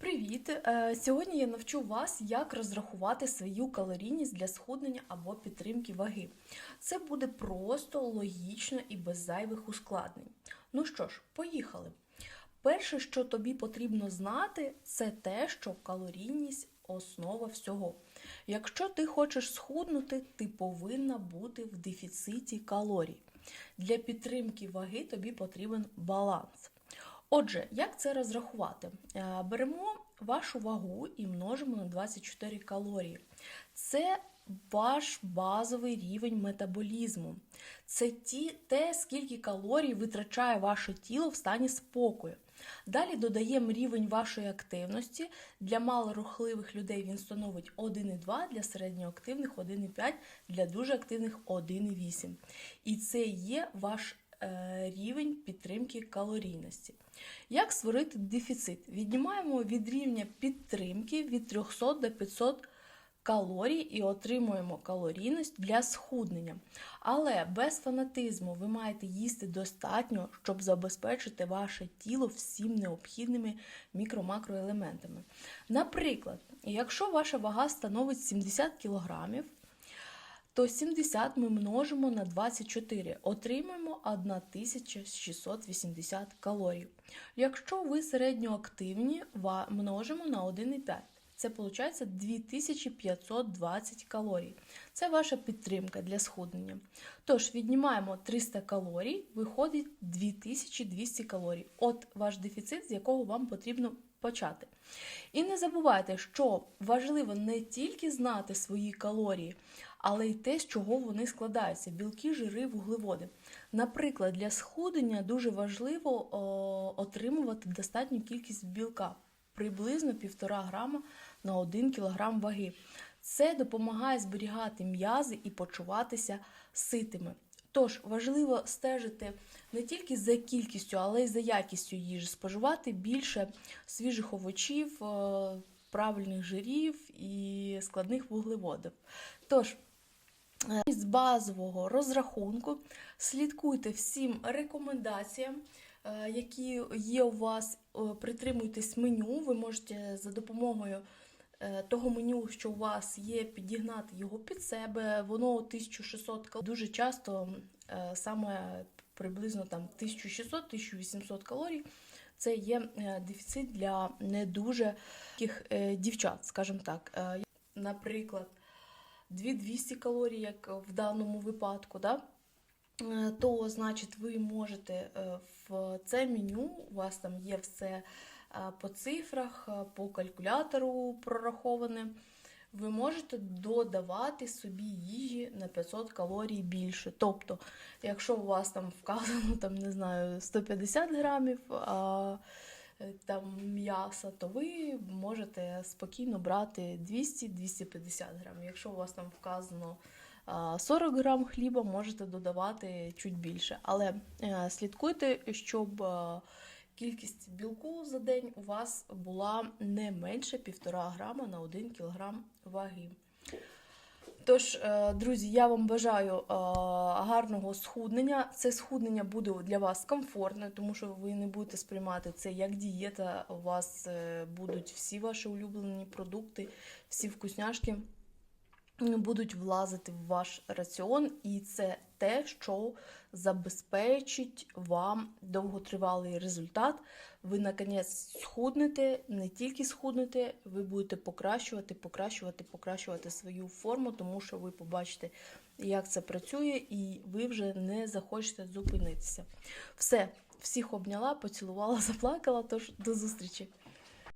Привіт! Е, Сьогодні я навчу вас, як розрахувати свою калорійність для схуднення або підтримки ваги. Це буде просто, логічно і без зайвих ускладнень. Ну що ж, поїхали. Перше, що тобі потрібно знати, це те, що калорійність основа всього. Якщо ти хочеш схуднути, ти повинна бути в дефіциті калорій. Для підтримки ваги тобі потрібен баланс. Отже, як це розрахувати? Е, Беремо вашу вагу і множимо на 24 калорії. Це ваш базовий рівень метаболізму. Це ті, те, скільки калорій витрачає ваше тіло в стані спокою. Далі додаємо рівень вашої активності. Для малорухливих людей він становить 1,2, для середньоактивних 1,5, для дуже активних 1,8. І це є ваш рівень підтримки калорійності. Як створити дефіцит? Віднімаємо від рівня підтримки від 300 до 500 калорій і отримуємо калорійність для схуднення. Але без фанатизму ви маєте їсти достатньо, щоб забезпечити ваше тіло всім необхідними мікро-макроелементами. Наприклад, якщо ваша вага становить 70 кг, то 70 ми множимо на 24, отримаємо 1680 калорій. Якщо ви середньоактивні, множимо на 1,5. Це виходить 2520 калорій. Це ваша підтримка для схуднення. Тож віднімаємо 300 калорій, виходить 2200 калорій. От ваш дефіцит, з якого вам потрібно почати. І не забувайте, що важливо не тільки знати свої калорії, але й те, з чого вони складаються: білки, жири, вуглеводи. Наприклад, для схудення дуже важливо о, отримувати достатню кількість білка, приблизно 1,5 грама на 1 кг ваги. Це допомагає зберігати м'язи і почуватися ситими. Тож важливо стежити не тільки за кількістю, але й за якістю їжі, споживати більше свіжих овочів, правильних жирів і складних вуглеводів. Тож, з базового розрахунку слідкуйте всім рекомендаціям, е, які є у вас, е, притримуйтесь меню. Ви можете за допомогою е, того меню, що у вас є, підігнати його під себе. Воно 1600 калорій. Дуже часто е, саме приблизно там 1600-1800 калорій. Це є е, дефіцит для не дуже таких е, дівчат, скажімо так. Е, Наприклад, 2200 калорій, як в даному випадку, да? Е, то значить ви можете е, в це меню, у вас там є все е, по цифрах, по калькулятору прораховане. Ви можете додавати собі їжі на 500 калорій більше. Тобто, якщо у вас там вказано там, не знаю, 150 грамів там, м'яса, то ви можете спокійно брати 200-250 грамів. Якщо у вас там вказано а, 40 грам хліба, можете додавати чуть більше. Але е, слідкуйте, щоб е, кількість білку за день у вас була не менше 1,5 грама на 1 кілограм ваги. Тож, е, друзі, я вам бажаю е, гарного схуднення. Це схуднення буде для вас комфортне, тому що ви не будете сприймати це як дієта. У вас е, будуть всі ваші улюблені продукти, всі вкусняшки будуть влазити в ваш раціон, і це те, що забезпечить вам довготривалий результат. Ви, наконець, схуднете, не тільки схуднете, ви будете покращувати, покращувати, покращувати свою форму, тому що ви побачите, як це працює, і ви вже не захочете зупинитися. Все, всіх обняла, поцілувала, заплакала. Тож до зустрічі!